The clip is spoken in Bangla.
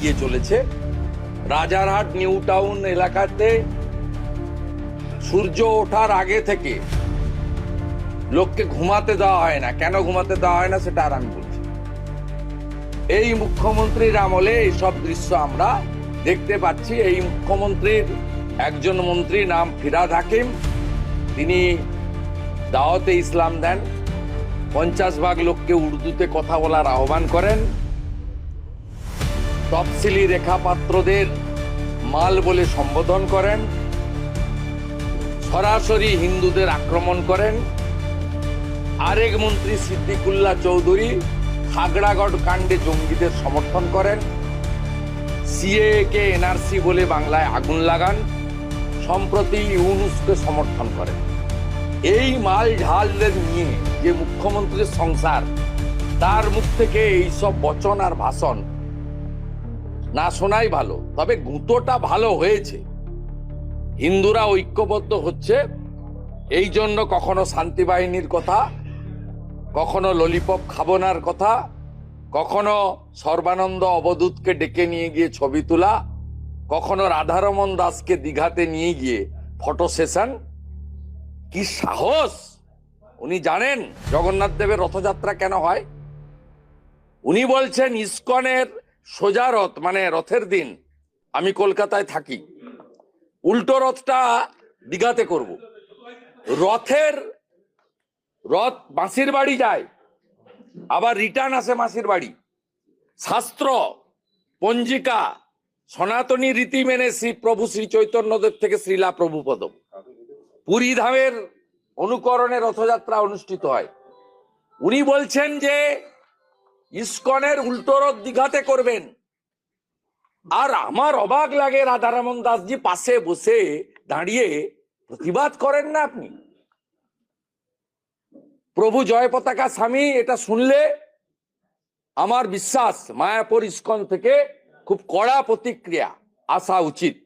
এগিয়ে চলেছে। রাজারহাট, নিউ টাউন এলাকাতে সূর্য ওঠার আগে থেকে লোককে ঘুমাতে দেওয়া হয় না। কেন ঘুমাতে দেওয়া হয় না সেটা আর আমি বলছি এই মুখ্যমন্ত্রীর আমলে এইসব দৃশ্য আমরা দেখতে পাচ্ছি। এই মুখ্যমন্ত্রীর একজন মন্ত্রী নাম ফিরাদ হাকিম। তিনি দাওয়াতে ইসলাম দেন। পঞ্চাশ ভাগ লোককে উর্দুতে কথা বলার আহ্বান করেন। তফসিলি রেখাপাত্রদের মাল বলে সম্বোধন করেন, সরাসরি হিন্দুদের আক্রমণ করেন। আরেক মন্ত্রী সিদ্দিকুল্লাহ চৌধুরী খাগড়াগড় কাণ্ডে জঙ্গিদের সমর্থন করেন। সিএ কে এনআরসি বলে বাংলায় আগুন লাগান, সম্প্রতি ইউনুসকে সমর্থন করেন। এই মাল ঢালদের নিয়ে যে মুখ্যমন্ত্রীর সংসার, তার মুখ থেকে এইসব বচন আর ভাষণ না শোনাই ভালো, তবে গুঁতোটা ভালো হয়েছে। হিন্দুরা ঐক্যবদ্ধ হচ্ছে, এই জন্য কখনো শান্তি বাহিনীর কথা, কখনো ললিপপ খাবনার কথা, কখনো সর্বানন্দ অবদূতকে ডেকে নিয়ে গিয়ে ছবি তোলা, কখনো রাধারমন দাসকে দীঘাতে নিয়ে গিয়ে ফটো সেশন কি সাহস! উনি জানেন জগন্নাথ দেবের রথযাত্রা কেন হয়? উনি বলছেন ইসকনের সোজা রথ মানে রথের দিন আমি কলকাতায় থাকি, উল্টো রথটা দীঘাতে করব। রথের, রথ মাসির বাড়ি যায়, আবার রিটার্ন আসে মাসির বাড়ি। শাস্ত্র, পঞ্জিকা, সনাতনী রীতি মেনে শ্রী প্রভু শ্রী চৈতন্যদেব থেকে শ্রীলা প্রভুপদ। পুরী ধামের অনুকরণে রথযাত্রা অনুষ্ঠিত হয়। উনি বলছেন যে ইস্কনের উল্টো রথ দীঘাতে করবেন। আর আমার অবাক লাগে রাধারমন দাসজি পাশে বসে দাঁড়িয়ে প্রতিবাদ করেন না আপনি? প্রভু জয় পতাকা স্বামী, এটা শুনলে আমার বিশ্বাস মায়াপুর ইস্কন থেকে খুব কড়া প্রতিক্রিয়া, আসা উচিত।